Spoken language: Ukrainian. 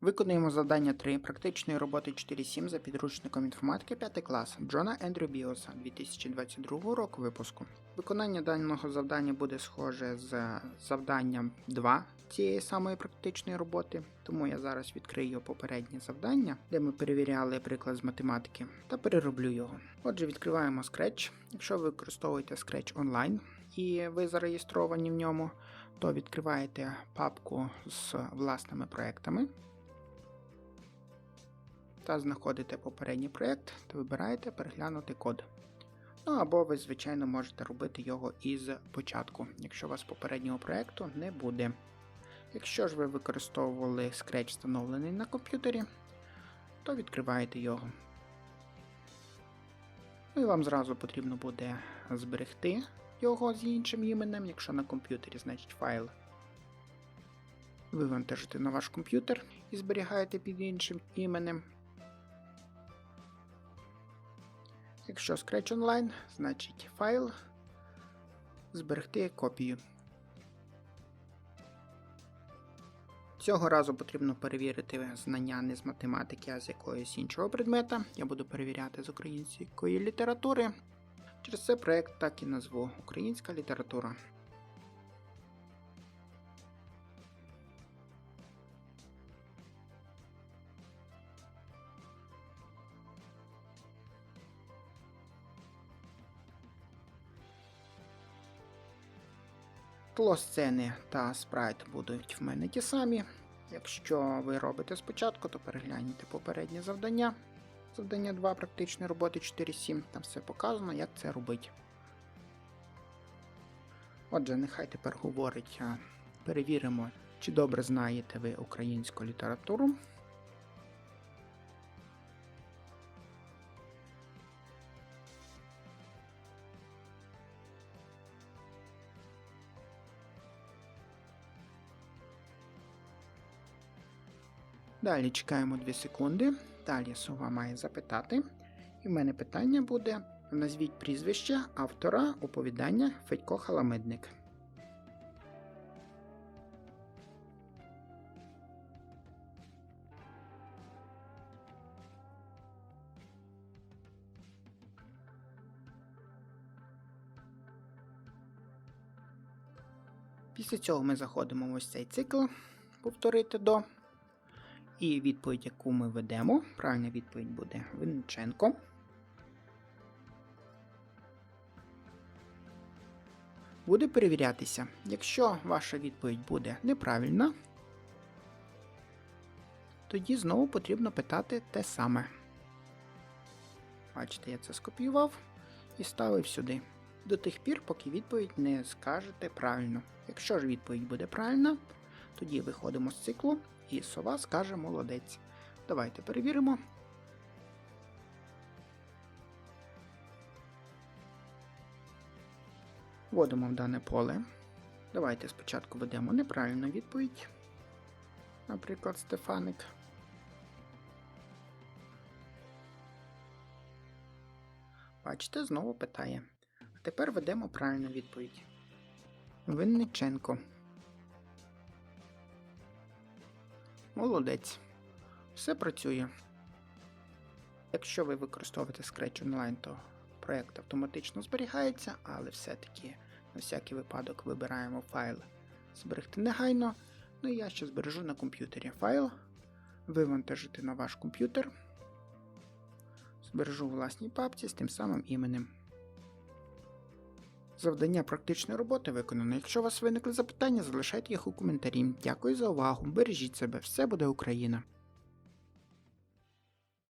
Виконуємо завдання 3 практичної роботи 4.7 за підручником інформатики 5 клас Джона Ендрю Біоса 2022 року випуску. Виконання даного завдання буде схоже з завданням 2 цієї самої практичної роботи, тому я зараз відкрию попереднє завдання, де ми перевіряли приклад з математики, та перероблю його. Отже, відкриваємо Scratch. Якщо ви використовуєте Scratch Online і ви зареєстровані в ньому, то відкриваєте папку з власними проектами та знаходите попередній проєкт та вибираєте переглянути код. Ну або ви, звичайно, можете робити його із початку, якщо у вас попереднього проєкту не буде. Якщо ж ви використовували Scratch встановлений на комп'ютері, то відкриваєте його. Ну і вам зразу потрібно буде зберегти його з іншим іменем, якщо на комп'ютері, значить файл. Ви вантажите на ваш комп'ютер і зберігаєте під іншим іменем. Якщо Scratch Online, значить файл зберегти копію. Цього разу потрібно перевірити знання не з математики, а з якогось іншого предмета. Я буду перевіряти з української літератури. Через це проект так і назву Українська література. Тло сцени та спрайт будуть в мене ті самі. Якщо ви робите спочатку, то перегляньте попереднє завдання. Завдання 2 практичної роботи 4.7, там все показано, як це робити. Отже, нехай тепер говорить, перевіримо, чи добре знаєте ви українську літературу. Далі чекаємо 2 секунди. Далі сова має запитати. І в мене питання буде: назвіть прізвище автора оповідання Федько Халамидник. Після цього ми заходимо в ось цей цикл, повторити до. І відповідь, яку ми ведемо, правильна відповідь буде Винниченко. Буде перевірятися. Якщо ваша відповідь буде неправильна, тоді знову потрібно питати те саме. Бачите, я це скопіював і ставив сюди. До тих пір, поки відповідь не скажете правильно. Якщо ж відповідь буде правильна, тоді виходимо з циклу і сова скаже молодець. Давайте перевіримо. Вводимо в дане поле. Давайте спочатку ведемо неправильну відповідь. Наприклад, Стефаник. Бачите, знову питає. А тепер ведемо правильну відповідь. Винниченко. Молодець. Все працює. Якщо ви використовуєте Scratch Online, то проєкт автоматично зберігається, але все-таки на всякий випадок вибираємо файл зберегти негайно. Ну і я ще збережу на комп'ютері файл, вивантажити на ваш комп'ютер. Збережу власній папці з тим самим іменем. Завдання практичної роботи виконано. Якщо у вас виникли запитання, залишайте їх у коментарі. Дякую за увагу. Бережіть себе, все буде Україна!